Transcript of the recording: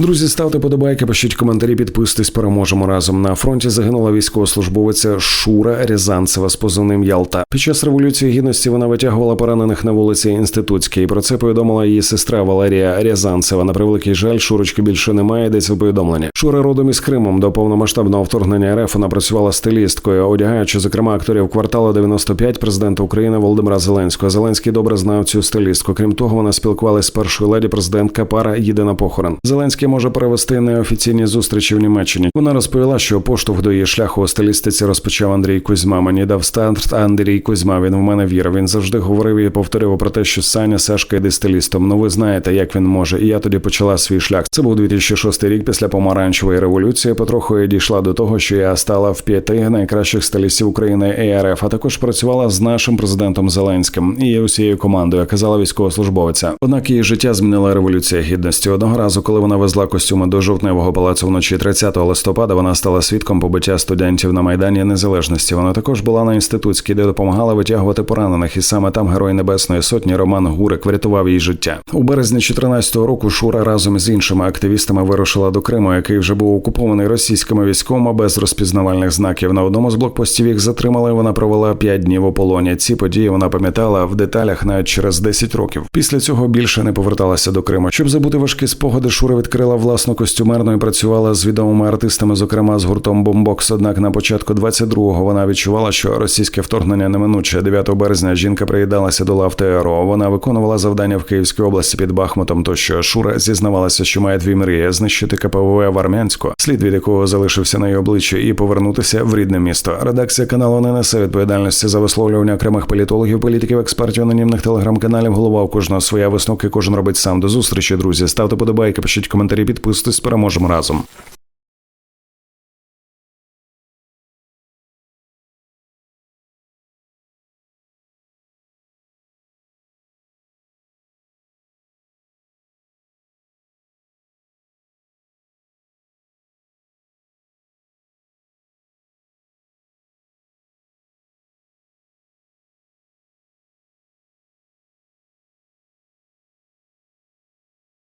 Друзі, ставте подобайки, пишіть коментарі, підписуйтесь, переможемо разом. На фронті загинула військовослужбовиця Шура Рязанцева з позивним Ялта. Під час революції гідності вона витягувала поранених на вулиці Інститутській. Про це повідомила її сестра Валерія Рязанцева. На превеликий жаль, Шурочки більше немає. Йдеться в повідомленні. Шура родом із Кримом. До повномасштабного вторгнення РФ вона працювала стилісткою, одягаючи зокрема акторів кварталу 95 президента України Володимира Зеленського. Зеленський добре знав цю стилістку. Крім того, вона спілкувалася з першою леді президентка пара їде на похорон. Зеленський може перевести неофіційні зустрічі в Німеччині. Вона розповіла, що поштовх до її шляху у стилістиці розпочав Андрій Кузьма. Мені дав старт Андрій Кузьма. Він в мене вірив. Він завжди говорив і повторював про те, що Саня Сашка йде стилістом. Ну ви знаєте, як він може. І я тоді почала свій шлях. Це був 2006 рік після помаранчевої революції. Потроху я дійшла до того, що я стала в п'яти найкращих стилістів України і РФ, а також працювала з нашим президентом Зеленським і усією командою. Казала військовослужбовиця. Однак її життя змінила революція гідності. Одного разу, коли вона везла костюми до жовтневого палацу вночі 30 листопада, вона стала свідком побиття студентів на майдані Незалежності. Вона також була на інститутській, де допомагала витягувати поранених, і саме там герой Небесної Сотні Роман Гурик врятував її життя. У березні 2014 року Шура разом з іншими активістами вирушила до Криму, який вже був окупований російськими військовими без розпізнавальних знаків. На одному з блокпостів їх затримали. Вона провела 5 днів у полоні. Ці події вона пам'ятала в деталях навіть через 10 років. Після цього більше не поверталася до Криму. Щоб забути важкі спогади, Шура відкрила власну костюмерну і працювала з відомими артистами, зокрема з гуртом Бомбокс. Однак на початку 22-го вона відчувала, що російське вторгнення неминуче. 9 березня жінка приєдналася до лав ТРО. Вона виконувала завдання в Київській області під Бахмутом. Тощо Шура зізнавалася, що має дві мрії знищити КПВ в Армянську, слід від якого залишився на її обличчі, і повернутися в рідне місто. Редакція каналу не несе відповідальності за висловлювання окремих політологів, політиків, експертів, анонімних телеграм-каналів. Голова у кожного своя висновки. Кожен робить сам до зустрічі. Друзі, ставте подобайки, пишіть коментарі, підписуйтесь. Переможемо разом.